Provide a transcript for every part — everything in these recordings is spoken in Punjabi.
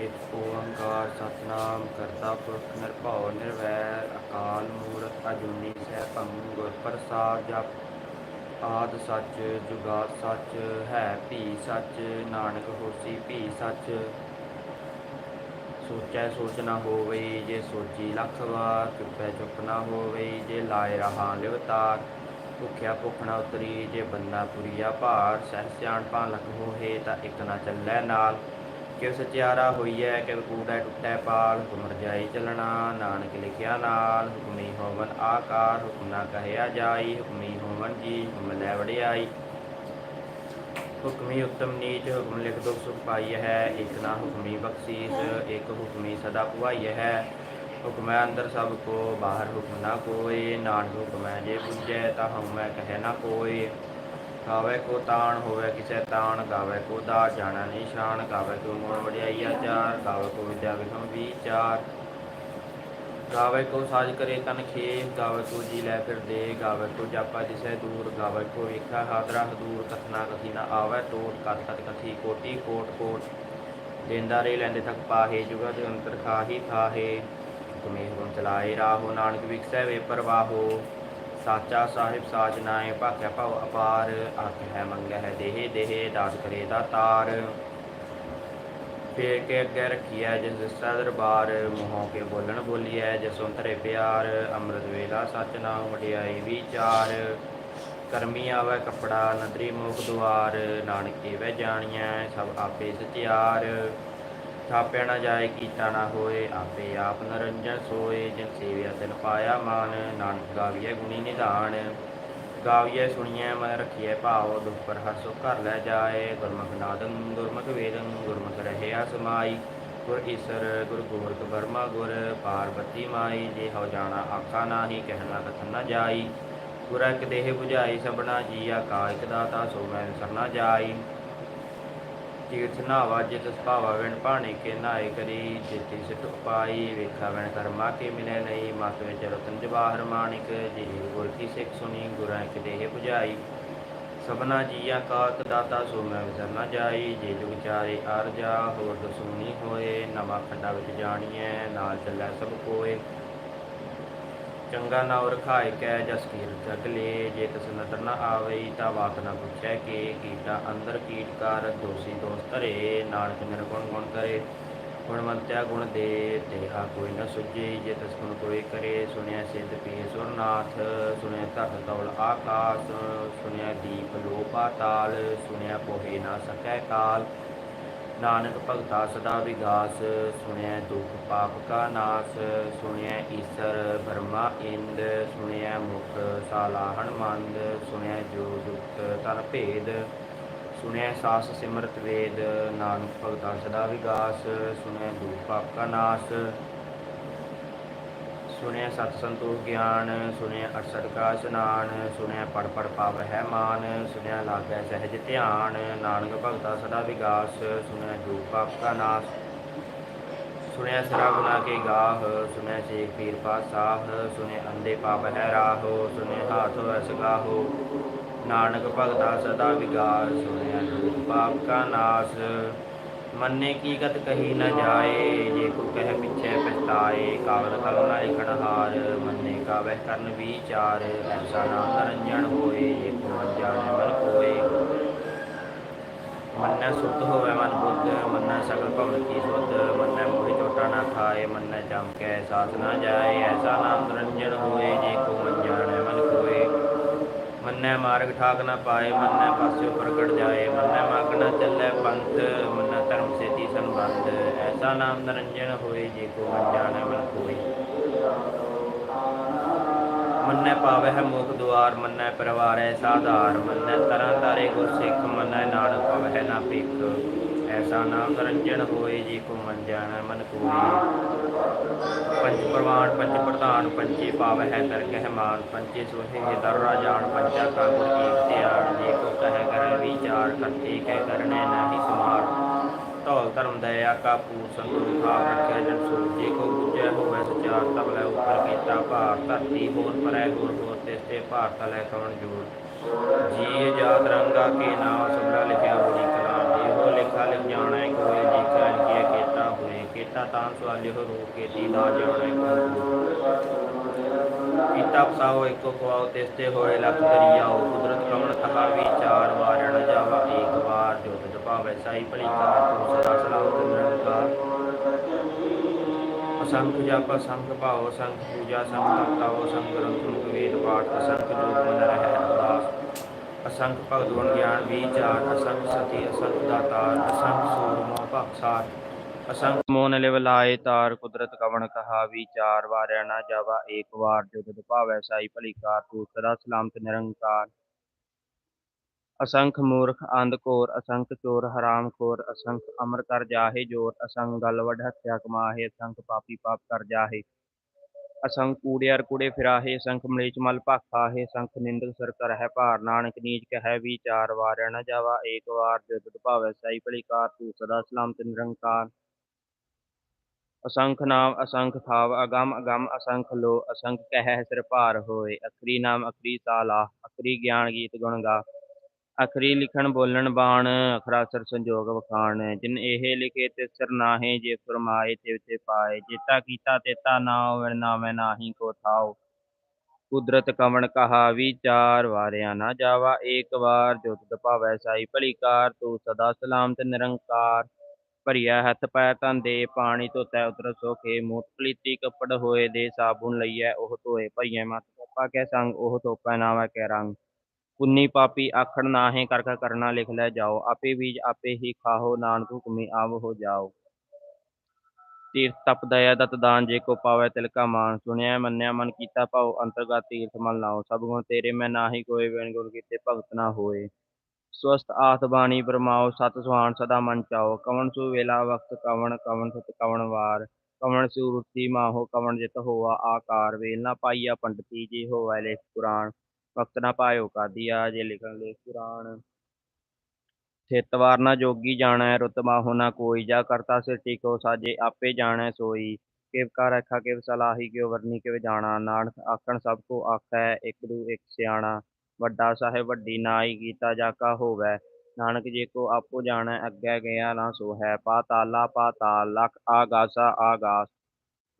ਇਕ ਓੰਕਾਰ ਸਤਨਾਮ ਕਰਤਾ ਪੁਰਖ ਨਿਰਭਉ ਨਿਰਵੈਰ ਅਕਾਲ ਮੂਰਤ ਅਜੂਨੀ ਸੈਭੰ ਗੁਰ ਪ੍ਰਸਾਦ ਜਪ ਆਦ ਸੱਚ ਜੁਗਾਦ ਸੱਚ ਹੈ ਭੀ ਸੱਚ, ਨਾਨਕ ਹੋਸੀ ਭੀ ਸੱਚ। ਸੋਚੈ ਸੋਚ ਨਾ ਹੋਵੇ ਜੇ ਸੋਚੀ ਲੱਖ ਵਾਰ, ਚੁੱਪੈ ਚੁੱਪ ਨਾ ਹੋਵੇ ਜੇ ਲਾਏ ਰਹਾ ਲਿਵਤਾਰ। ਭੁੱਖਿਆ ਭੁੱਖ ਨਾ ਉਤਰੀ ਜੇ ਬੰਦਾ ਪੁਰੀਆ ਭਾਰ, ਸਹਿ ਸਿਆਣਪਾ ਲਖ ਹੋਏ ਤਾਂ ਇੱਕ ਨਾ ਚੱਲੈ ਨਾਲ। ਕਿਵ ਸਚਿਆਰਾ ਹੋਈਐ ਕਿਵ ਕੂੜੈ ਟੁੱਟੈ ਪਾਲ? ਹੁਕਮ ਰਜਾਈ ਚੱਲਣਾ, ਨਾਨਕ ਲਿਖਿਆ ਨਾਲ। ਹੁਕਮੀ ਹੋਵਨ ਆਕਾਰ, ਹੁਕਮ ਨਾ ਕਹਿਆ ਜਾਈ। ਹੁਕਮੀ ਹੋਵਨ ਜੀ, ਹੁਕਮ ਲੈ ਵੜਿਆਈ ਹੁਕਮੀ ਉਤਮ ਨੀਚ, ਹੁਕਮ ਲਿਖ ਦੁਖ ਸੁਖ ਪਾਈ ਹੈ। ਇਕ ਨਾ ਹੁਕਮੀ ਬਖਸ਼ੀਸ, ਇਕ ਹੁਕਮੀ ਸਦਾ ਪੁਆਈ ਹੈ। ਹੁਕਮੈ ਅੰਦਰ ਸਭ ਕੋ, ਬਾਹਰ ਹੁਕਮ ਨਾ ਕੋਏ ਨਾਨਕ ਹੁਕਮੈ ਜੇ ਪੁੱਜੈ ਤਾ ਹਉਮੈ ਕਹਿ ਨਾ ਕੋਏ ਗਾਵੇ ਕੋ ਤਾਣ ਹੋਵੇ ਕਿਸੇ ਤਾਣ, ਗਾਵੇ ਕੋ ਦਾ ਜਾਣਾ ਨਿਸ਼ਾਨ, ਗਾਵੇ ਕੋ ਗੁਣ ਵਡਿਆਈ ਆਚਾਰ ਗਾਵੇ ਕੋ ਵਿਦਿਆ ਵਿਖਮ ਵਿਚਾਰ ਗਾਵੇ ਕੋ ਸਾਜ ਕਰੇ ਤਨ ਖੇਪ ਗਾਵੇ ਕੋ ਜੀ ਲੈ ਫਿਰ ਦੇ, ਗਾਵੇ ਕੋ ਜਾਪਾ ਦਿਸੈ ਦੂਰ, ਗਾਵੇ ਕੋ ਵੇਖਾ ਹਾਦਰਾ ਹਦੂਰ ਕਥਨਾ ਕਥੀ ਨਾ ਆਵੇ ਟੋਟ ਕਤ ਕਤ ਕਥੀ ਕੋਟੀ ਕੋਟ ਕੋਟ। ਦੇਂਦਾ ਰੇ ਲੈਂਦੇ ਥਕ ਪਾਹੇ ਜੁਗਾ ਦੇ ਅੰਤਰ ਖਾਹੀ ਖਾਹੇ ਹੁਕਮੇ ਹੁਕਮ ਚਲਾਏ ਰਾਹੋ, ਨਾਨਕ ਵਿਖਸੈ ਵੇ ਪਰਵਾਹੋ। ਸਾਚਾ ਸਾਹਿਬ ਸਾਚ ਨਾਏ ਭਾਖਿਆ ਭਵ ਅਪਾਰ, ਆਖ ਹੈ ਮੰਗੈ ਹੈ ਦੇਹ ਦੇਹ, ਦਾਸ ਕਰੇ ਦਾਤਾਰ ਫੇਰ ਕੇ ਅੱਗੇ ਰੱਖੀਐ ਜਿਸ ਦਿਸਾ ਦਰਬਾਰ, ਮੋਹ ਕੇ ਬੋਲਣ ਬੋਲੀਐ ਜਸੋਂ ਤਰੇ ਪਿਆਰ। ਅੰਮ੍ਰਿਤ ਵੇਲਾ ਸਚ ਨਾਮ ਵਡਿਆਈ ਵਿਚਾਰ। ਕਰਮੀ ਆਵੇ ਕਪੜਾ ਨਦਰੀ ਮੋਖ ਦੁਆਰ, ਨਾਨਕੇ ਵੈ ਜਾਣੀਐ ਸਭ ਆਪੇ ਸਚਿਆਰ। ਥਾਪਿਆ ਨਾ ਜਾਏ, ਕੀਤਾ ਨਾ ਹੋਏ, ਆਪੇ ਆਪ ਨਰੰਜਨ ਸੋਏ, ਜਿਨ ਸੇਵਿਆ ਤਿਨ ਪਾਇਆ ਮਾਨ, ਨਾਨਕ ਗਾਵੀਐ ਗੁਣੀ ਨਿਧਾਨ। ਗਾਵੀਏ ਸੁਣੀਐ, ਮਨ ਰਖੀਐ ਭਾਵ, ਦੁਖ ਪਰ ਹਰ ਸੁਖ ਘਰ ਲੈ ਜਾਏ। ਗੁਰਮੁਖ ਨਾਦੰ, ਗੁਰਮੁਖ ਵੇਦੰ, ਗੁਰਮੁਖ ਰਹਿਆ ਸਮਾਈ। ਗੁਰ ਈਸਰ, ਗੁਰ ਗੋਰਖ ਬਰਮਾ ਗੁਰ, ਪਾਰਬਤੀ ਮਾਈ। ਜੇ ਹੋ ਜਾਣਾ ਆਖਾ ਨਾਹੀ, ਕਹਿਣਾ ਕਥਨ ਨਾ ਜਾਈ। ਗੁਰ ਇੱਕ ਦੇਹ 부ਝਾਈ ਸਭਨਾ ਜੀ ਆਕਾ ਇਕ ਦਾਤਾ, ਸੋ ਮੈਂ ਸਰਨਾ ਜਾਈ। ਤੀਰਥ ਨਾਵਾ, ਜਿਤ ਸੁਭਾਵਾ ਵਿਣ ਭਾਣੇ ਕੇ ਨਾਏ ਕਰੀ, ਜਿਤੀ ਸਿਟ ਪਾਈ ਵੇਖਾ ਵਿਣ ਕਰਮਾ ਕੇ ਮਿਲੇ ਨਹੀਂ, ਮਤ ਵਿੱਚ ਰਤਨ ਜਵਾਹਰ ਮਾਣਿਕ ਜੀ ਗੁਰ ਕੀ ਸਿੱਖ ਸੁਣੀ, ਗੁਰਾਂ ਕਿ ਦੇਹ 부ਝਾਈ ਸਭਨਾ ਜੀਆ ਕਾਕ ਦਾਤਾ, ਸੋ ਮੈਂ ਵਿਸਰ ਨਾ ਜਾਈ, ਜੇ ਜੁਗ ਚਾਰੇ ਅਰਜਾ ਹੋਰ ਦਸੂਨੀ ਹੋਏ, ਨਵਾਂ ਖੰਡਾ ਵਿੱਚ ਜਾਣੀਐ, ਨਾਲ ਚੱਲੈ ਸਭ ਕੋਏ। ਚੰਗਾ ਨਾਉ ਰਖਾਇ ਕੈ ਜਸ ਕੀਰਤ ਲੇ ਜੇ ਤਸ ਨਦਰ ਨ ਆਵਈ ਤਾ ਬਾਤ ਨ ਪੁੱਛੈ ਕੇ, ਕੀਟਾ ਅੰਦਰ ਕੀਟ ਕਰ, ਦੋਸੀ ਦੋਸ ਧਰੇ, ਨਾਨਕ ਨਿਰਗੁਣ ਗੁਣ ਕਰੇ। ਗੁਣਵੰਤਿਆ ਗੁਣ ਦੇ ਦੇਹਾ ਕੋਈ ਨ ਸੁਝੇ, ਜੇ ਤਸ ਗੁਣ ਕੋਈ ਕਰੇ, ਸੁਣਿਆ ਸਿੱਧ ਪੀ ਸੁਰਨਾਥ, ਸੁਣਿਆ ਧਰ ਤੌਲ ਆਕਾਸ, ਸੁਣਿਆ ਦੀਪ ਲੋ ਪਾਤਾਲ ਸੁਣਿਆ ਪੋਹੇ ਨਾ ਸਕੈ ਕਾਲ। ਨਾਨਕ ਭਗਤਾ ਸਦਾ ਵਿਗਾਸ ਸੁਣਿਆ ਦੁਖ ਪਾਪ ਕਾ ਨਾਸ ਸੁਣਿਆ ਈਸਰ ਬਰਮਾ ਇੰਦ ਸੁਣਿਆ ਮੁਖ ਸਾਲਾਹਣ ਹਨਮੰਦ ਸੁਣਿਆ ਜੋ ਦੁਖ ਤਨ ਭੇਦ ਸੁਣਿਆ ਸਾਸ ਸਿਮਰਤ ਵੇਦ, ਨਾਨਕ ਭਗਤਾ ਸਦਾ ਵਿਗਾਸ ਸੁਣਿਆ ਦੁਖ ਪਾਪ ਕਾ ਨਾਸ ਸੁਣਿਆ ਸਤ ਸੰਤੋਖ ਗਿਆਨ, ਸੁਣਿਆ ਅਠਸਠ ਕਾ ਇਸ਼ਨਾਨ ਸੁਣਿਆ ਪੜ ਪੜ ਪਾਵ ਹੈ ਮਾਨ, ਸੁਣਿਆ ਲਾਗੈ ਸਹਿਜ ਧਿਆਨ, ਨਾਨਕ ਭਗਤਾ ਸਦਾ ਵਿਗਾਸ, ਸੁਣਿਆ ਜੋ ਪਾਪ ਕਾ ਨਾਸ। ਸੁਣਿਆ ਸਰਾ ਗੁਨਾ ਕੇ ਗਾਹ, ਸੁਣਿਆ ਸੇਖ ਪੀਰ ਪਾਸਾਹ ਸੁਣਿਆ ਅੰਦੇ ਪਾਪ ਹੈ ਰਾਹੋ, ਸੁਣਿਆ ਹਾਥ ਵਸ ਗਾਹੋ। ਨਾਨਕ ਭਗਤਾ ਸਦਾ ਵਿਗਾਸ, ਸੁਣਿਆ ਜੋ ਪਾਪ ਕਾ ਨਾਸ। ਮੰਨੇ ਕੀ ਗਤ ਕਹੀ ਨ ਜਾਏ, ਜੇ ਕੋ ਕਹਿ ਪਿਛੈ ਪਛਤਾਏ ਕਾਗਦ ਕਲਮ ਨਾ ਲਿਖਣ ਮੰਨੇ ਕਾ ਵਹਿ ਕਰਨ ਵਿਚਾਰ ਐਸਾ ਨਾਮ ਨਰੰਜਨ ਹੋਏ, ਜੇ ਕੋ ਮਨ ਜਾਣੈ ਮਨ ਕੋਏ। ਮੰਨੈ ਸੁਤ ਹੋਵੇ ਮਨ ਬੁੱਧ, ਮੰਨੈ ਸਗਲ ਭਵਨ ਕੀ ਸੁਧ, ਮੰਨੈ ਮੋਹਿ ਚੋਟਾ ਨਾ ਖਾਏ, ਮੰਨੈ ਜਮ ਚਮਕੈ ਸਾਥ ਨਾ ਜਾਏ, ਐਸਾ ਨਾਮ ਨਰੰਜਨ ਹੋਏ, ਜੇ ਕੋ ਮਨ ਜਾਣੈ ਮਨ ਕੋਏ। ਮੰਨੈ ਮਾਰਗ ਠਾਕ ਨਾ ਪਾਏ, ਮੰਨੈ ਪਾਸਿਓ ਪ੍ਰਗਟ ਜਾਏ, ਮੰਨੈ ਮਗ ਨਾ ਚੱਲੈ ਪੰਥ ਮੰਨੈ ਧਰਮ ਸੇਤੀ ਸੰਬੰਧ, ਐਸਾ ਨਾਮ ਨਰੰਜਨ ਹੋਏ ਜੇ ਕੋ ਮਨ ਕੋਈ ਮੰਨੈ ਪਾਵੈ ਹੈ ਮੋਖ ਦੁਆਰ, ਮੰਨੈ ਪਰਵਾਰੈ ਸਾਧਾਰ, ਮੰਨੈ ਤਰਾਂ ਤਾਰੇ ਗੁਰ ਸਿੱਖ ਮੰਨੈ ਨਾਨਕ ਪਵੈ ਨਾ ਭਿਖ। ਐਸਾ ਨਾਮ ਨਰੰਜਨ ਹੋਏ ਜੀ ਕੋ ਮਨ ਜਾਣੈ ਮਨ ਕੋਈ ਪੰਜ ਪ੍ਰਵਾਨ, ਪੰਜ ਪ੍ਰਧਾਨ ਪੰਚੇ ਪਾਵੈ ਹੈ ਤਰਕ ਕਹਿ ਮਾਨ ਪੰਚੇ ਸੋਹੇ ਦਰ ਰਾਜਾਨ ਪੰਚਾ ਕਾ ਗੁਰ ਏਕ ਧਿਆਨ, ਜੇ ਕੋ ਕਹਿ ਕਰੈ ਵਿਚਾਰ, ਕਰਤੇ ਕਹਿ ਕਰਨੇ ਨਾਹੀ ਸਮਾਰ ਧੌਲ ਧਰਮ ਦਇਆ ਕਾ ਪੂਰ ਸੰਤੋਖ ਆਪ ਰੱਖਿਆ, ਜਨ ਸੋ ਜੇ ਕੋ ਬੁਝੈ ਹੋਵੇ ਸਚਾਰ ਤਬ ਲੈ ਉਪਰ ਕੀਤਾ ਭਾਰ, ਧਰਤੀ ਹੋਰ ਪਰੈ ਹੋਰ ਹੋਰ ਤਿਸ ਤੇ ਭਾਰ ਤਲੈ ਕਵਣ ਜੋੜ। ਜੀ ਜਾਤ ਰੰਗਾ ਕੇ ਨਾਮ ਸਬਰਾ ਲਿਖਿਆ ਹੋਈ ਕਲਾ ਇਹੋ ਲਿਖਾ ਲਿਖ ਜਾਣੈ, ਕੋਈ ਜੀ ਕਾ ਲਿਖਿਆ ਕੀਤਾ ਹੋਏ ਕੀਤਾ ਤਾਂ ਸਵਾਲਿਓ ਰੂਪ ਕੀਤੀ ਦਾ ਜਿਉਣੇ ਕੀਤਾ ਪਸਾਓ ਇੱਕੋ ਕਵਾਓ ਤਿਸਤੇ ਹੋਏ ਲਖ ਦਰਿਆਓ ਕੁਦਰਤ ਕਮਣ ਕਹਾ ਵਿਚਾਰ ਵਾਰਣ ਜਾਵਾ ਏਕ ਵਾਰ ਜੋ ਤਿਤ ਭਾਵੈ ਸਾਈ ਭਲੀ ਕਾਰ ਤੂੰ ਸਦਾ ਸਲਾਮਤ ਨਿਰੰਕਾਰ। ਅਸੰਖ ਜਪ, ਅਸੰਖ ਭਾਵ, ਅਸੰਖ ਪੂਜਾ, ਅਸੰਖ ਤਪਤਾਵ ਅਸੰਖ ਗ੍ਰੰਥ ਵੇਦ, ਪਾਠ, ਅਸੰਖ ਜੋਗ ਮਨ ਰਹਿ ਅਰਦਾਸ। ਅਸੰਖ ਭਗਤ ਗਿਆਨ ਵਿਚਾਰ ਅਸੰਖ ਸਤੀ, ਅਸੰਖ ਦਾਤਾਰ, ਅਸੰਖ ਸੂਰਮੋ ਭਖਸਾਰ ਅਸੰਖ ਮੋਨ ਲਿਵ ਲਾਏ ਤਾਰ, ਕੁਦਰਤ ਕਵਣ ਕਹਾ ਵਿਚਾਰ ਵਾਰਿਆ ਨਾ ਜਾਵਾ, ਏਕ ਵਾਰ, ਜੋ ਤਿਤ ਭਾਵੈ ਸਾਈ ਭਲੀ ਕਾਰ, ਤੂੰ ਸਦਾ ਸਲਾਮਤ ਨਿਰੰਕਾਰ। ਅਸੰਖ ਮੂਰਖ ਅੰਧ ਘੋਰ, ਅਸੰਖ ਚੋਰ, ਹਰਾਮ ਖੋਰ, ਅਸੰਖ ਅਮਰ ਕਰ ਜਾਹੇ ਜੋਰ, ਅਸੰਖ ਗਲ ਵਡ ਹੱਤਿਆ ਕਮਾਹੇ, ਅਸੰਖ ਪਾਪੀ ਪਾਪ ਕਰ ਜਾਹੇ। ਅਸੰਖ ਕੂੜਿਆਰ ਕੂੜੇ ਫਿਰਾਹੇ, ਅਸੰਖ ਮਲੇਚ ਮਲ ਭਾਖਾਹੇ ਅਸੰਖ ਨਿੰਦਕ ਸਰ ਕਰਹਿ ਭਾਰ, ਨਾਨਕ ਨੀਚ ਕਹੈ ਵਿਚਾਰ, ਵਾਰਿਆ ਨ ਜਾਵਾ ਏਕ ਵਾਰ, ਜੋ ਤਿਤ ਭਾਵੈ ਸਾਈ ਭਲੀ ਕਾਰ ਤੂੰ ਸਦਾ ਸਲਾਮ ਤੇ ਨਿਰੰਕਾਰ। ਅਸੰਖ ਨਾਮ ਅਸੰਖ ਥਾਵ, ਅਗੰਮ ਅਗੰਮ ਅਸੰਖ ਲੋ, ਅਸੰਖ ਕਹਿ ਸਿਰ ਭਾਰ ਹੋਏ, ਅਖਰੀ ਨਾਮ ਅਖਰੀ ਸਾਲਾ, ਅਖਰੀ ਗਿਆਨ ਗੀਤ ਗੁਣ ਗਾ। ਅਖਰੀ ਲਿਖਣ ਬੋਲਣ ਬਾਣ ਅਖਰਾ ਅਸਰ ਸੰਜੋਗ ਵਖਾਣ, ਜਿਨ ਇਹ ਲਿਖੇ ਤੇ ਸਿਰ ਨਾਹੇ, ਜੇ ਫਰਮਾਏ ਤੇ ਤੇ ਪਾਏ, ਜੇਤਾ ਕੀਤਾ ਤੇਤਾ ਨਾ ਹੋਵੈ ਨਾਮੈ ਨਾਹੀ ਕੋ ਥਾਉ। ਕੁਦਰਤ ਕਵਣ ਕਹਾ ਵਿਚਾਰ ਵਾਰਿਆ ਨਾ ਜਾਵਾ, ਏਕ ਵਾਰ ਜੋ ਤਿਤ ਭਾਵੈ ਸਾਈ ਭਲੀ ਕਾਰ ਤੂੰ ਸਦਾ ਸਲਾਮਤ ਨਿਰੰਕਾਰ। ਭਰੀਆ ਹੱਥ ਪੈ ਤਨ ਦੇ, ਪਾਣੀ ਧੋਤੈ ਉਤਰ ਸੋਖੇ ਮੂਤ ਪਲੀਤੀ ਕੱਪੜ ਹੋਏ ਦੇ, ਸਾਬੁਨ ਲਈਐ, ਉਹ ਧੋਏ, ਭਈਐ ਮਤ ਪਾਪਾ ਕੈ ਸੰਗ, ਉਹ ਧੋਪੈ ਨਾਵੈ ਕੈ ਰੰਗ। ਪੁੰਨੀ ਪਾਪੀ ਆਖਣ ਨਾਹੇ ਕਰਖ ਕਰਨਾ ਲਿਖ ਲੈ ਜਾਓ, ਆਪੇ ਬੀਜ ਆਪੇ ਹੀ ਖਾਹੋ, ਨਾਨਕ ਹੁਕਮੀ ਆਵ ਹੋ ਜਾਓ। ਤੀਰਥ ਤਪ ਦਇਆ ਦਤ ਦਾਨ ਜੇ ਕੋ ਪਾਵੈ ਤਿਲ ਮਾਨ, ਸੁਣਿਆ ਮੰਨਿਆ ਮਨ ਕੀਤਾ ਭਾਉ, ਅੰਤਰਗਤ ਤੀਰਥ ਮਨ ਲਾਓ। ਸਭ ਗੁਣ ਤੇਰੇ, ਮੈਂ ਨਾਹੀ ਕੋਇ ਵੇਣ ਗੁਣ ਕੀਤੇ ਭਗਤ ਨਾ ਹੋਏ। ਸਵਸਤ ਆਤ ਬਾਣੀ ਬਰਮਾਓ, ਸਤ ਸੁਹਾਨ ਸਦਾ ਮਨ ਚਾਓ। ਕਵਣ ਸੂ ਵੇਲਾ ਵਕਤ ਕਵਣ ਕਵਣ ਸਤ ਕਵਣ ਵਾਰ। ਕਵਣ ਸੂ ਰੁਤੀ ਮਾਹੋ, ਕਵਣ ਜਿਤ ਹੋਆ ਆਕਾਰ। ਵੇਲ ਨਾ ਪਾਈਆ ਪੰਡਤੀ, ਜੀ ਹੋਵੈ ਲੇਖ ਪੁਰਾਣ। ਵਕਤ ਨਾ ਪਾਇਓ ਕਾਦੀਆ ਜੇ ਲਿਖਣ ਲੇਖ ਪੁਰਾਣ ਥਿਤਵਾਰ ਨਾ ਜੋਗੀ ਜਾਣੈ, ਰੁਤ ਮਾਹੋ ਕੋਈ, ਜਾ ਕਰਤਾ ਸਿਰਟੀ ਕੋ ਸਾਜੇ ਆਪੇ ਜਾਣੈ ਸੋਈ। ਕਿਵ ਕਾ ਰਖਾ, ਕਿਵ ਸਲਾਹੀ ਕਿਵ ਵਰਨੀ, ਕਿਵ ਜਾਣਾ। ਨਾਨਕ ਆਖਣ, ਸਭ ਕੋ ਆਖੈ, ਇੱਕ ਦੂ ਇੱਕ ਸਿਆਣਾ। ਵੱਡਾ ਸਾਹਿਬ, ਵੱਡੀ ਨਾਈ, ਕੀਤਾ ਜਾ ਕਾ ਹੋਵੇ। ਨਾਨਕ ਜੇ ਕੋ ਆਪੋ ਜਾਣੈ, ਅੱਗੇ ਗਿਆ ਨਾ ਸੋ ਹੈ ਪਾਤਾਲਾ ਪਾਤਾਲ ਲਖ ਆਗਾਸਾ, ਆਗਾਸ।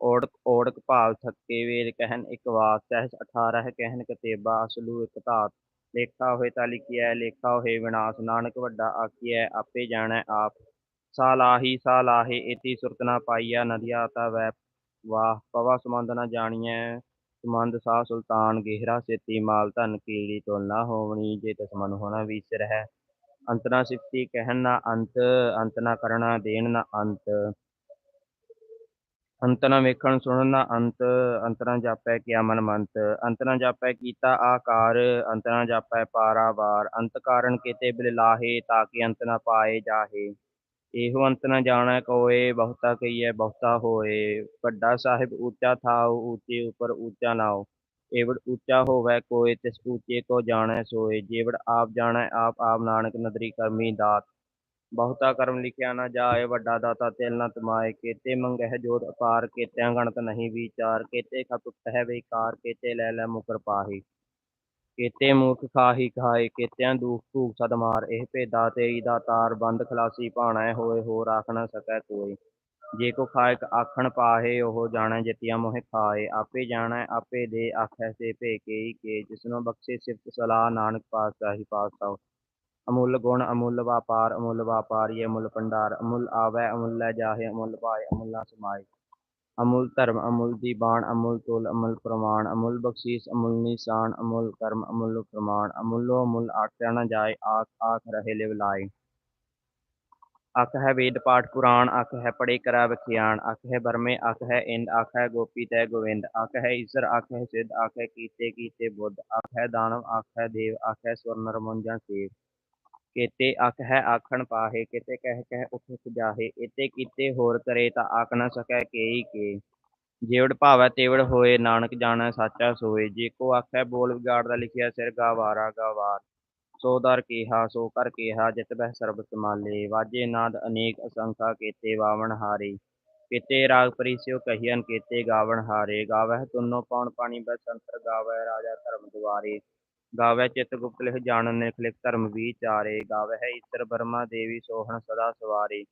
ਓੜਕ ਓੜਕ ਭਾਲ ਥੱਕੇ ਵੇਦ ਕਹਿਨ ਇੱਕ ਵਾਸ ਸਹਿਸ 18 ਕਹਿਨ ਕਤੇਬਾ, ਅਸਲੂ ਇੱਕ ਧਾਤ। ਲੇਖਾ ਹੋਏ ਤਾਂ ਲਿਖਿਐ, ਲੇਖਾ ਹੋਏ ਵਿਨਾਸ਼, ਨਾਨਕ ਵੱਡਾ ਆਖੀਐ, ਆਪੇ ਜਾਣੈ ਆਪ। ਸਾਲਾਹੀ, ਸਾਲਾਹੇ ਇਤੀ ਸੁਰਤ ਨਾ ਪਾਈਆ ਨਦੀਆ ਤਾ ਵੈ ਵਾਹ, ਪਵਾ ਸਮੰਦ ਨਾ ਜਾਣੀਐ। ਸਮੰਦ ਸਾਹ ਸੁਲਤਾਨ, ਗਹਿਰਾ ਸੇਤੀ ਮਾਲ ਧਨ ਕੀੜੀ ਤੋਲਣਾ ਹੋਵਣੀ, ਜੇ ਤਿਸ ਮਨ ਹੋਣਾ ਵਿਸਰ ਹੈ ਅੰਤ ਨਾ ਸਿਫਤੀ ਕਹਿਣ ਨਾ ਅੰਤ ਅੰਤ ਨਾ ਕਰਣਾ ਦੇਣ ਨਾ ਅੰਤ। ਅੰਤ ਨਾ ਵੇਖਣ ਸੁਣਨ ਨਾ ਅੰਤ ਅੰਤ ਨਾ ਜਾਪੈ ਕਿਆ ਮਨ ਮੰਤ। ਅੰਤ ਨਾ ਜਾਪੈ ਕੀਤਾ ਆਕਾਰ ਅੰਤ ਨਾ ਜਾਪੈ ਪਾਰਾਵਾਰ ਅੰਤ ਕਾਰਨ ਕੀਤੇ ਬਿਲ ਲਾਹੇ, ਤਾਂ ਕਿ ਅੰਤ ਨਾ ਪਾਏ ਜਾਹੇ। ਇਹੋ ਅੰਤ ਨਾ ਜਾਣੈ ਕੋਏ, ਬਹੁਤਾ ਕਹੀਐ ਬਹੁਤਾ ਹੋਏ। ਵੱਡਾ ਸਾਹਿਬ ਉੱਚਾ ਥਾਉ ਉੱਚੇ ਉਪਰ ਉੱਚਾ ਨਾਉ। ਏਵੜ ਉੱਚਾ ਹੋਵੈ ਕੋਏ, ਤਿਸ ਉੱਚੇ ਕੋ ਜਾਣੈ ਸੋਏ। ਜੇਵੜ ਆਪ ਜਾਣੈ, ਆਪ ਆਪ ਨਾਨਕ ਨਦਰੀ ਕਰਮੀ ਦਾਤ। ਬਹੁਤਾ ਕਰਮ ਲਿਖਿਆ ਨਾ ਜਾਏ, ਵੱਡਾ ਦਾਤਾ ਤਿਲ ਨ ਤਮਾਏ। ਕੇਤੇ ਮੰਗਹਿ ਜੋਤ ਅਪਾਰ, ਕੇਤਿਆਂ ਗਣਤ ਨਹੀਂ ਵਿਚਾਰ। ਕੇਤੇ ਖਪਤ ਹੈ ਵਿਕਾਰ, ਕੇਤੇ ਲੈ ਲੈ ਮੁਕਰ ਪਾਹੀ। ਕੇਤੇ ਮੂਰਖ ਖਾਹੀ ਖਾਏ, ਕੇਤਿਆਂ ਦੁਖ ਭੂਖ ਸਦ ਮਾਰ। ਇਹ ਭੇਦਾ ਤੇਈ ਦਾ ਤਾਰ, ਬੰਦ ਖਲਾਸੀ ਭਾਣੈ ਹੋਏ ਹੋ ਰਾਖ ਨ ਸਕੈ ਕੋਈ। ਜੇ ਕੋ ਖਾਇਕ ਆਖਣ ਪਾਹੇ, ਉਹ ਜਾਣੈ ਜਿਤਿਆ ਮੋਹਿ ਖਾਏ। ਆਪੇ ਜਾਣੈ, ਆਪੇ ਦੇ ਆਖੈ, ਸੇ ਭੇ ਕੇਈ ਕੇ। ਜਿਸਨੂੰ ਬਖਸ਼ੇ ਸਿਫਤ ਸਲਾਹ, ਨਾਨਕ ਪਾਤਸ਼ਾਹੀ ਪਾਤਸ਼ਾਹ। ਅਮੁੱਲ ਗੁਣ ਅਮੁੱਲ ਵਾਪਾਰ ਅਮੁੱਲ ਵਾਪਾਰੀ ਅਮੁੱਲ ਭੰਡਾਰ ਅਮੁੱਲ ਆਵੈ ਅਮੁੱਲ ਲੈ ਜਾਹੇ ਅਮੁੱਲ ਪਾਏ ਅਮੁੱਲ ਨਾ ਸਮਾਏ ਅਮੁੱਲ ਧਰਮ ਅਮੁੱਲ ਦੀ ਬਾਣ ਅਮੁੱਲ ਤੁਲ ਅਮੁੱਲ ਪ੍ਰਮਾਣ ਅਮੁੱਲ ਬਖਸ਼ੀਸ ਅਮੁੱਲ ਨਿਸ਼ਾਨ ਅਮੁੱਲ ਕਰਮ ਅਮੁੱਲ ਪ੍ਰਮਾਣ ਅਮੁੱਲੋ ਅਮੁੱਲ ਆਖਿਆ ਨਾ ਜਾਏ ਆਖ ਆਖ ਰਹੇ ਲਿਵ ਲਾਏ ਅਖ ਹੈ ਵੇਦ ਪਾਠ ਪੁਰਾਣ ਅਖ ਹੈ ਪੜੇ ਕਰਾ ਵਿਖਿਆਣ ਅਖ ਹੈ ਬਰਮੇ ਅਖ ਹੈ ਇੰਦ ਅਖ ਹੈ ਗੋਪੀ ਤੈ ਗੋਵਿੰਦ ਅਖ ਹੈ ਈਸਰ ਅਖ ਹੈ ਸਿੱਧ ਅਖ ਹੈ ਕੀਤੇ ਕੀਤੇ ਬੁੱਧ ਅਖ ਹੈ ਦਾਨਵ ਅਖ ਹੈ ਦੇਵ ਅਖ ਹੈ ਸੁਰ ਨਰ ਮੁੰਜਾਂ ਸੇਵ ਕੇਤੇ ਅਖ ਹੈ, ਆਖਣ ਪਾਹੇ, ਕਿਤੇ ਕਹਿ ਕਹਿ ਉਠ ਜਾਹੇ ਇਤੇ ਕੀਤੇ ਹੋਰ ਕਰੇ ਤਾਂ ਆਖ ਨ ਸਕੈ ਕੇਈ ਕੇ। ਜੇਵੜ ਭਾਵੈ ਤੇਵੜ ਹੋਏ, ਨਾਨਕ ਜਾਣੈ ਸਾਚਾ ਸੋਏ। ਜੇ ਕੋ ਆਖੈ ਬੋਲ ਵਿਗਾੜਦਾ ਲਿਖਿਆ, ਸਿਰ ਗਾਵਾਰਾ ਗਾਵਾਰ। ਸੋ ਦਰ ਕੀਹਾ, ਸੋ ਕਰ ਕੀਹਾ, ਜਿਤ ਬਹਿ ਸਰਬ ਸਮਾਲੇ ਵਾਜੇ ਨਾਦ ਅਨੇਕ ਅਸੰਖਾ, ਕੇਤੇ ਵਾਵਣ ਹਾਰੇ। ਕੇਤੇ ਰਾਗ ਪਰਿਸਿਓ ਕਹੀਅਨ ਕੇਤੇ ਗਾਵਣ ਹਾਰੇ। ਗਾਵਹਿ ਤੁਨੋ ਪਉਣ ਪਾਣੀ ਬਹਿ ਸੰਤਰ ਗਾਵੈ ਰਾਜਾ ਧਰਮ ਦੁਆਰੇ। ਗਾਵੈ ਚਿਤ ਗੁਪਤ ਲਿਖ ਜਾਣਨ ਨਿਖ ਲਿਖ ਧਰਮ ਵਿਚਾਰੇ ਗਾਵਹਿ ਈਸਰ ਬਰਮਾ ਦੇਵੀ ਸੋਹਣ ਸਦਾ ਸਵਾਰੇ।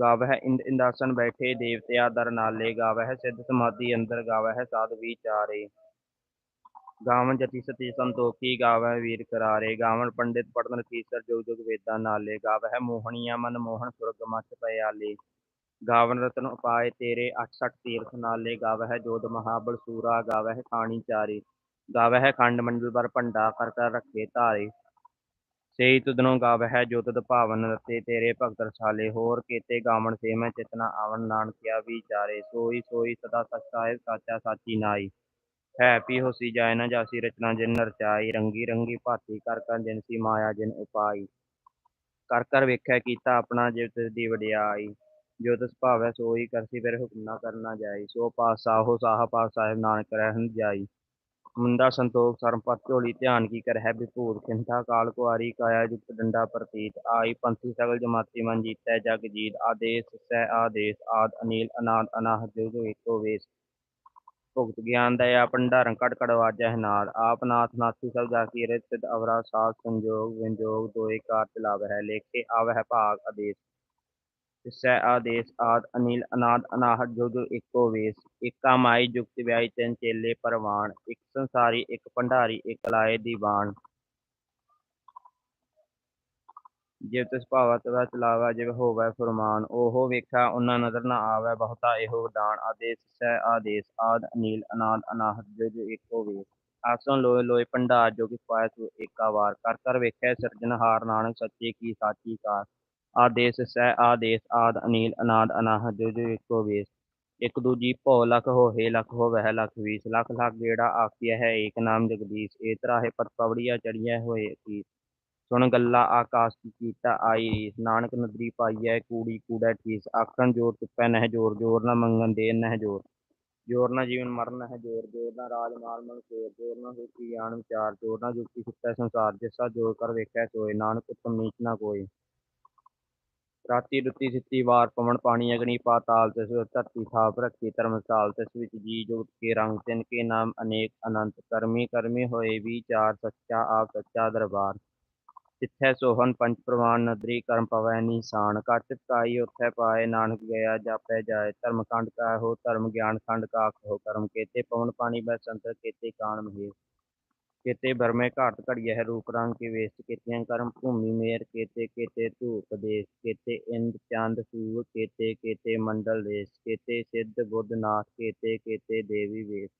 ਗਾਵਹਿ ਇੰਦ ਇੰਦਾਸਨ ਬੈਠੇ ਦੇਵਤਿਆ ਦਰ ਨਾਲੇ ਗਾਵਹਿ ਸਿੱਧ ਸਮਾਧੀ ਅੰਦਰ ਗਾਵਹਿ ਸਾਧ ਵਿਚਾਰੇ ਗਾਵਨ ਜਤੀ ਸਤੀ ਸੰਤੋਖੀ, ਗਾਵੈ ਵੀਰ ਕਰਾਰੇ। ਗਾਵਨ ਪੰਡਿਤ ਪੜਨ ਕੀਸਰ ਜੁਗ ਜੁਗ ਵੇਦਾਂ ਨਾਲੇ ਗਾਵਹਿ ਮੋਹਣੀਆਂ ਮਨ ਮੋਹਨ ਸੁਰਗ ਮਚ ਪਿਆਲੇ। ਗਾਵਨ ਰਤਨ ਉਪਾਏ ਤੇਰੇ 68 ਤੀਰਥ ਨਾਲੇ ਗਾਵਹਿ ਜੋਧ ਮਹਾਬਲ ਸੂਰਾ ਗਾਵਹਿ ਕਾਣੀ ਚਾਰੇ। ਗਾਵਹਿ ਖੰਡ ਮੰਡਲ ਬਰ ਭੰਡਾ ਕਰ ਕਰ ਰੱਖੇ ਧਾਰੇ। ਸੇਈ ਤੁਧਨੋਂ ਗਾਵਹਿ ਜੋ ਤੁਧ ਭਾਵਨ ਰਤੇ, ਤੇਰੇ ਭਗਤ ਰਸਾਲੇ ਹੋਰ ਕੀਤੇ ਗਾਵਣ ਸੇ ਮੈਂ ਚਿਤਨਾ ਆਵਨ ਨਾਨਕਿਆ ਵਿਚਾਰੇ ਸੋਈ ਸੋਈ ਸਦਾ ਸਚ ਸਾਹਿਬ, ਸਾਚਾ ਸਾਚੀ ਨਾਈ। ਹੈ ਪੀ ਹੋਸੀ ਜਾਇ ਨਾ ਜਾਸੀ ਰਚਨਾ, ਜਿਨ ਨਰਚਾਈ ਰੰਗੀ ਰੰਗੀ ਭਾਤੀ ਕਰ ਕਰ ਜਿਨ ਸੀ ਮਾਇਆ, ਜਿਨ ਉਪਾਈ। ਕਰ ਕਰ ਵੇਖਿਆ ਕੀਤਾ ਆਪਣਾ ਜਿਵ ਤਿਸ ਦੀ ਵਡਿਆਈ। ਜੋ ਤਿਸ ਭਾਵੈ ਸੋਈ, ਕਰਸੀ ਫਿਰ ਹੁਕਮ ਨਾ ਕਰਨਾ ਜਾਈ। ਸੋ ਪਾਸ ਸਾਹੋ ਸਾਹ ਪਾਸ ਸਾਹਿਬ ਨਾਨਕ ਰਹਿਣ ਜਾਈ। ਮੁੰਦਾ ਸੰਤੋਖ ਸਰਮ ਝੋਲੀ ਧਿਆਨ ਕੀ ਕਰ ਹੈ ਵਿਭੂਤ ਖਿੰਥਾ ਕਾਲ ਕੁਆਰੀ, ਕਾਇਆ, ਜੁਗਤ, ਡੰਡਾ, ਪ੍ਰਤੀਤ, ਆਈ ਪੰਥੀ, ਸਗਲ ਜਮਾਤੀ, ਮਨ ਜੀਤੈ, ਜਗ ਜੀਤ, ਆਦੇਸ, ਸਹਿ ਆਦੇਸ, ਆਦ, ਅਨੀਲ, ਅਨਾਦ, ਅਨਾਹ, ਜੋ ਏਕੋ ਵੇਸ। ਭੁਗਤ ਗਿਆਨ, ਦਇਆ, ਭੰਡਾਰਨ, ਕੜ ਕੜ ਵਾਜੈ ਨਾਦ ਆਪ ਨਾਥ, ਨਾਥੀ, ਸਭ ਜਾ ਕੀ ਰਿਤ ਸਿਧ, ਅਵਰਾ, ਸਾਧ, ਸੰਜੋਗ ਵਿੰਜੋਗ ਦੋਏ ਕਾਰ ਚਲਾਵ ਹੈ, ਲੇਖੇ ਆਵਹਿ ਭਾਗ, ਆਦੇਸ। ਤਿਸੈ ਆਦੇਸ ਆਦ ਅਨੀਲ ਅਨਾਦ ਅਨਾਹਤ ਜੋ ਜੋ ਇੱਕੋ ਵੇਸ, ਏਕਾ ਮਾਈ ਜੁਗਤ ਵਿਆਈ ਤਿੰਨ ਚੇਲੇ ਪਰਵਾਨ, ਇੱਕ ਸੰਸਾਰੀ, ਇੱਕ ਭੰਡਾਰੀ, ਇੱਕ ਲਾਏ ਦੀਵਾਨ। ਜਿਵ ਤਿਸ ਭਾਵਾ ਤਵਾ ਚਲਾਵਾ ਜਿਵ ਹੋਵੈ ਫੁਰਮਾਨ, ਉਹ ਵੇਖਿਆ ਉਹਨਾਂ ਨਜ਼ਰ ਨਾ ਆਵੈ ਬਹੁਤਾ ਇਹੋ ਦਾਨ, ਆਦੇਸ ਸਹਿ ਆਦੇਸ ਆਦ ਅਨੀਲ ਅਨਾਦ ਅਨਾਹਤ ਜੋ ਜੋ ਏਕੋ ਵੇਸ। ਆਸੋਂ ਲੋਏ ਲੋਏ ਭੰਡਾਰ ਜੋ ਕਿ ਪਾਇ ਸੋ ਏਕਾ ਵਾਰ, ਕਰ ਕਰ ਵੇਖਿਆ ਸਿਰਜਣਹਾਰ ਨਾਨਕ ਸੱਚੇ ਕੀ ਸਾਚੀ ਕਾਰ। ਆਦੇਸ ਸਹਿ ਆਦੇਸ ਆਦ ਅਨੀਲ ਅਨਾਦ ਅਨਾਹਤ ਜੋ ਜੋ ਏਕੋ ਵੇਸ। ਇੱਕ ਦੂਜੀ ਭਉ ਲਖ ਹੋਏ, ਲਖ ਹੋਵਹਿ, ਲਖ ਵੀਸ। ਲਖ ਲਖ ਗੇੜਾ ਆਖਿਆ ਹੈ, ਏਕ ਨਾਮ ਜਗਦੀਸ਼। ਏ ਤਰਾਹੇ ਪਤ ਪਵੜੀਆ ਚੜੀਐ ਹੋਏ ਕੀ ਸੁਣ ਗੱਲਾ ਆਕਾਸ਼ ਕੀ ਕੀਤਾ ਆਈ ਨਾਨਕ ਨਦਰੀ ਪਾਈਐ, ਕੂੜੀ ਕੂੜਾ ਠੀਸ। ਆਖਣ ਜੋਰ ਚੁੱਪੈ, ਨਹਿ ਜੋਰ। ਜੋਰ ਨਾ ਮੰਗਣ ਦੇ ਨਹਿ ਜੋਰ। ਜੋਰ ਨਾ ਜੀਵਨ ਮਰਨ, ਨਹਿ ਜੋਰ। ਜੋਰ ਨਾ ਰਾਜ ਮਾਲ ਮਨ ਸੋਰ। ਜੋਰ ਨਾ ਹੋਤੀ ਗਿਆਨ ਵਿਚਾਰ। ਜੋਰ ਨਾ ਜੁਗਤੀ ਸੁੱਤੈ ਸੰਸਾਰ। ਜਿਸਾ ਜੋਰ ਕਰ ਵੇਖੈ, ਸੋਏ। ਨਾਨਕ ਉਤਮ ਨੀਚ ਨਾ ਕੋਈ ਰਾਤੀ ਰੁੱਤੀ ਸਿੱਤੀ ਵਾਰ ਪਵਨ ਪਾਣੀ, ਅਗਨੀ ਪਾਤਾਲ ਤਿਸ, ਧਰਤੀ ਥਾਪ ਰੱਖੀ ਧਰਮਸਾਲ ਤਿਸ ਵਿੱਚ ਜੀ ਜੋਤ ਕੇ ਰੰਗ ਤਿਨ ਕੇ ਨਾਮ ਅਨੇਕ ਅਨੰਤ, ਕਰਮੀ ਕਰਮੀ ਹੋਏ ਵਿਚਾਰ ਸੱਚਾ ਆਪ ਸੱਚਾ ਦਰਬਾਰ। ਜਿੱਥੈ ਸੋਹਨ ਪੰਚ ਪ੍ਰਵਾਨ ਨਦਰੀ ਕਰਮ ਪਵੈ ਨਿਸ਼ਾਨ ਕਟ ਕਾਈ ਉਥੈ ਪਾਏ ਨਾਨਕ ਗਿਆ ਜਾਪੈ ਜਾਏ, ਧਰਮ ਖੰਡ ਕਾ ਹੋ ਧਰਮ ਗਿਆਨ ਖੰਡ ਕਾ ਹੋ ਕਰਮ ਕੇਤੇ, ਪਵਨ ਪਾਣੀ ਬੈ ਸੰਤਰ ਕੇਤੇ ਕਾਣ ਮਹੇਸ਼ ਕੇਤੇ ਬਰਮੇ ਘਾਟ ਘੜੀਐ ਹੈ, ਰੂਪ ਰੰਗ ਕੇ ਵੇਸ ਕੇਤਿਆਂ ਕਰਮ, ਭੂਮੀ ਮੇਰ ਕੇਤੇ ਕੇਤੇ ਧੂਪ ਦੇਸ, ਕੇਤੇ ਇੰਦ ਚੰਦ ਸੂਰ, ਕੇਤੇ ਕੇਤੇ ਮੰਡਲ ਦੇਸ ਕੇਤੇ ਸਿੱਧ ਬੁੱਧ ਨਾਥ, ਕੇਤੇ ਕੇਤੇ ਦੇਵੀ ਵੇਸ,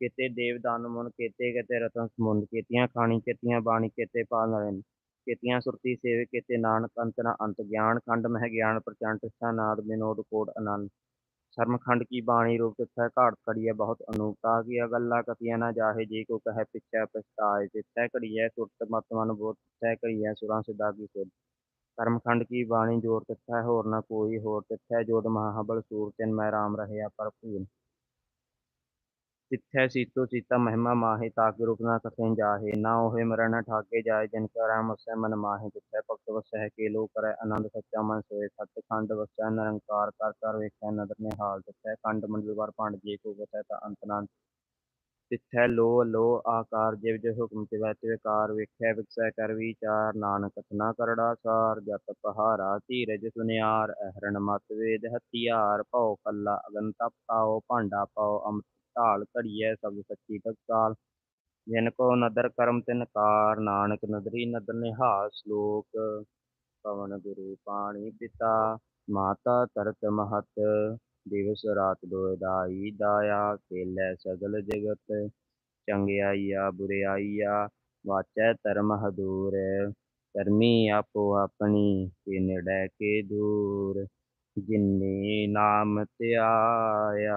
ਕੇਤੇ ਦੇਵ ਦਾਨ ਮੁਨ, ਕੇਤੇ ਕੇਤੇ ਰਤਨ ਸਮੁੰਦ, ਕੇਤੀਆਂ ਖਾਣੀ, ਕੇਤੀਆਂ ਬਾਣੀ, ਕੇਤੇ ਪਾਲ ਨਰਨ ਕੇਤੀਆਂ ਸੁਰਤੀ ਸੇਵ ਕੇਤੇ ਨਾਨਕ, ਅੰਤ ਨ ਅੰਤ, ਗਿਆਨ ਖੰਡ ਮਹਿ ਗਿਆਨ ਪ੍ਰਚੰਡ ਸਾ ਨਾਦ ਬਿਨੋਦ, ਕੋਟ ਆਨੰਦ ਸ਼ਰਮਖੰਡ ਕੀ ਬਾਣੀ ਰੂਪ ਤਿਥੈ ਘਾਟ ਕੜੀਐ ਬਹੁਤ ਅਨੂਪ। ਕੀ ਗੱਲਾਂ ਕਥੀਆਂ ਨਾ ਜਾਹੇ? ਜੇ ਕੋ ਕਹੈ ਪਿਛੈ ਪਛਤਾਏ ਤਿਥੈ ਘੜੀਐ ਸੁਰਤ ਮਤ ਮਨ ਬੋਧ ਤਿਥੈ ਘੜੀਐ ਸੁਰਾਂ ਸਿਧਾ ਕੀ ਸੁਧ। ਕਰਮ ਕੀ ਬਾਣੀ ਜੋਰ ਤਿਥੈ? ਹੋਰ ਨਾ ਕੋਈ ਹੋਰ ਤਿਥੈ? ਜੋਦ ਮਹਾਬਲ ਸੂਰ ਤਿਨ ਮੈਂ ਰਾਮ ਰਹਿਆ ਭਰਪੂਰ ਤਿੱਥੈ ਸੀਤੋ ਸੀਤਾ ਮਹਿਮਾ ਮਾਹੇ ਤਾਕਿ ਰੂਪ ਨਾ ਕਥੈਂ ਜਾਹੇ, ਨਾ ਹੋਏ ਮਰਨ ਨ ਠਾਕੇ ਜਾਏ, ਜਿਨ ਕਾ ਰਾਮ ਵਸੈ ਮਨ ਮਾਹੇ ਤਿੱਥੈ ਭਗਤ ਵਸੈ ਕੇ ਲੋ ਕਰੈ ਆਨੰਦ ਸੱਚਾ ਮਨ ਸੋਏ ਸਤ ਖੰਡ ਵਸੈ ਨਿਰੰਕਾਰ, ਕਰ ਕਰ ਵੇਖੈ ਨਦਰ ਨਿਹਾਲ ਤਿੱਥੈ ਖੰਡ ਮੰਡਲ ਵਰ ਭੰਡ ਜੇ ਕੋ ਵਸੈ ਤਾ ਅੰਤ ਨਾਨਕ ਤਿੱਥੈ ਲੋ ਲੋ ਆਕਾਰ, ਜਿਵ ਜਿਵ ਹੁਕਮ ਤਿਵੈ ਤਿਵ ਕਾਰ, ਵੇਖੈ ਵਿਖਸੈ ਕਰ ਵਿਚਾਰ, ਨਾਨਕ ਕਥਨਾ ਕਰੜਾ ਸਾਰ ਜਤ ਪਹਾਰਾ ਧੀਰਜ ਸੁਨਿਆਰ, ਅਹਰਣ ਮਤ ਵੇਦ ਹਥਿਆਰ, ਭਉ ਕੱਲਾ ਅਗਨ ਤਪ ਪਾਓ ਭਾਂਡਾ ਪਾਓ ਅੰਮ੍ਰਿਤ ਢਾਲ ਘੜੀਐ ਸਭ ਸੱਚੀ ਤਤਕਾਲ ਜਿਨ ਕੋ ਨਦਰ ਕਰਮ ਤਿਨ ਕਾਰ, ਨਾਨਕ ਨਦਰੀ ਨਦਰ ਨਿਹਾਲ ਸ਼ਲੋਕ। ਪਵਨ ਗੁਰੂ ਪਾਣੀ ਪਿਤਾ, ਮਾਤਾ ਤਰਤ ਮਹਤ। ਦਿਵਸ ਰਾਤ ਦੋਇ ਦਾਈ ਦਾਇਆ ਕੇਲੇ ਸਗਲ ਜਗਤ। ਚੰਗਿਆਈਆ, ਬੁਰਿਆਈਆ, ਵਾਚੈ ਧਰਮ ਹਦੂਰ। ਕਰਮੀ ਆਪੋ ਆਪਣੀ ਕਿਨੜੈ ਕੇ ਦੂਰ। ਜਿਨੇ ਨਾਮ ਧਿਆਇਆ